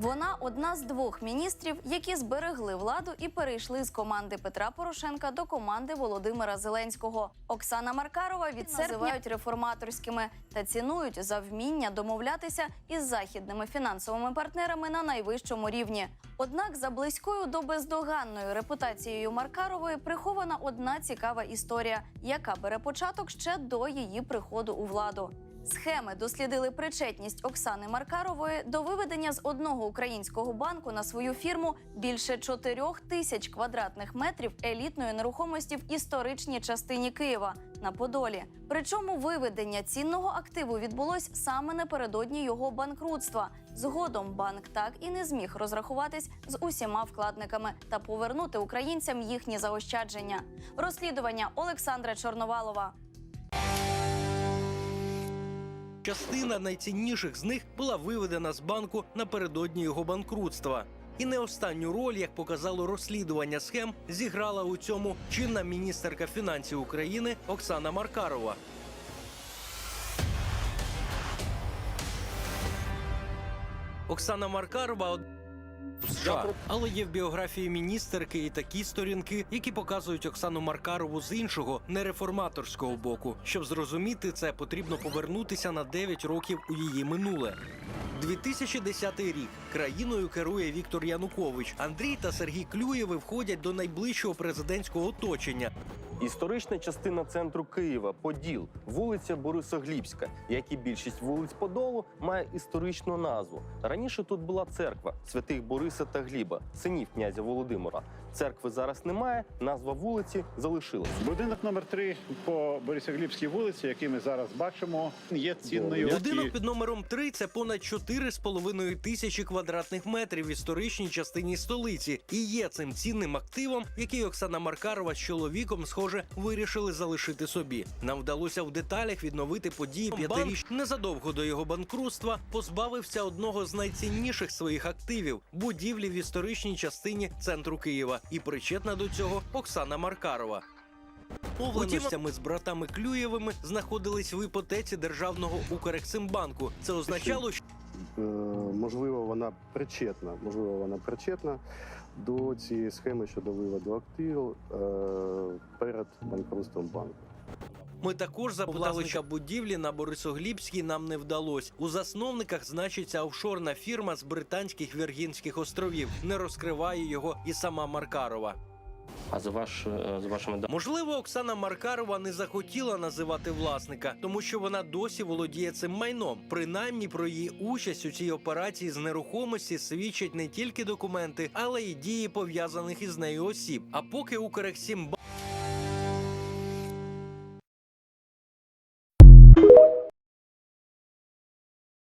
Вона одна з двох міністрів, які зберегли владу і перейшли з команди Петра Порошенка до команди Володимира Зеленського. Оксана Маркарова від серпня називають реформаторськими та цінують за вміння домовлятися із західними фінансовими партнерами на найвищому рівні. Однак за близькою до бездоганної репутацією Маркарової прихована одна цікава історія, яка бере початок ще до її приходу у владу. Схеми дослідили причетність Оксани Маркарової до виведення з одного українського банку на свою фірму більше 4 тисяч квадратних метрів елітної нерухомості в історичній частині Києва на Подолі. Причому виведення цінного активу відбулось саме напередодні його банкрутства. Згодом банк так і не зміг розрахуватись з усіма вкладниками та повернути українцям їхні заощадження. Розслідування Олександра Чорновалова. Частина найцінніших з них була виведена з банку напередодні його банкрутства. І не останню роль, як показало розслідування схем, зіграла у цьому чинна міністерка фінансів України Оксана Маркарова. Оксана Маркарова США. але є в біографії міністерки і такі сторінки, які показують Оксану Маркарову з іншого нереформаторського боку. Щоб зрозуміти це, потрібно повернутися на 9 років у її минуле. 2010 рік країною керує Віктор Янукович. Андрій та Сергій Клюєви входять до найближчого президентського оточення. Історична частина центру Києва Поділ, вулиця Борисоглібська, як і більшість вулиць Подолу, має історичну назву. Раніше тут була церква святих Бориса та Гліба, синів князя Володимира. Церкви зараз немає, назва вулиці залишилась. Будинок номер 3 по Борисоглібській вулиці, який ми зараз бачимо, є цінною. Будинок під номером 3 – це понад 4,5 тисячі квадратних метрів в історичній частині столиці і є цим цінним активом, який Оксана Маркарова з чоловіком, схоже, вирішили залишити собі. Нам вдалося в деталях відновити події п'ятиріч. Незадовго до його банкрутства позбавився одного з найцінніших своїх активів будівлі в історичній частині центру Києва. І причетна до цього Оксана Маркарова. Повленостями з братами Клюєвими знаходились в іпотеці державного Укрексимбанку. Це означало, що Е, можливо, вона причетна. Можливо, вона причетна до цієї схеми щодо виводу активів е, перед банкрутством банку. Ми також запитали, що будівлі на Борисоглібській нам не вдалось. У засновниках значиться офшорна фірма з британських Віргінських островів. Не розкриває його і сама Маркарова. А за ваш е, за вашими Можливо, Оксана Маркарова не захотіла називати власника, тому що вона досі володіє цим майном. Принаймні про її участь у цій операції з нерухомості свідчать не тільки документи, але й дії пов'язаних із нею осіб. А поки Укрексімбанк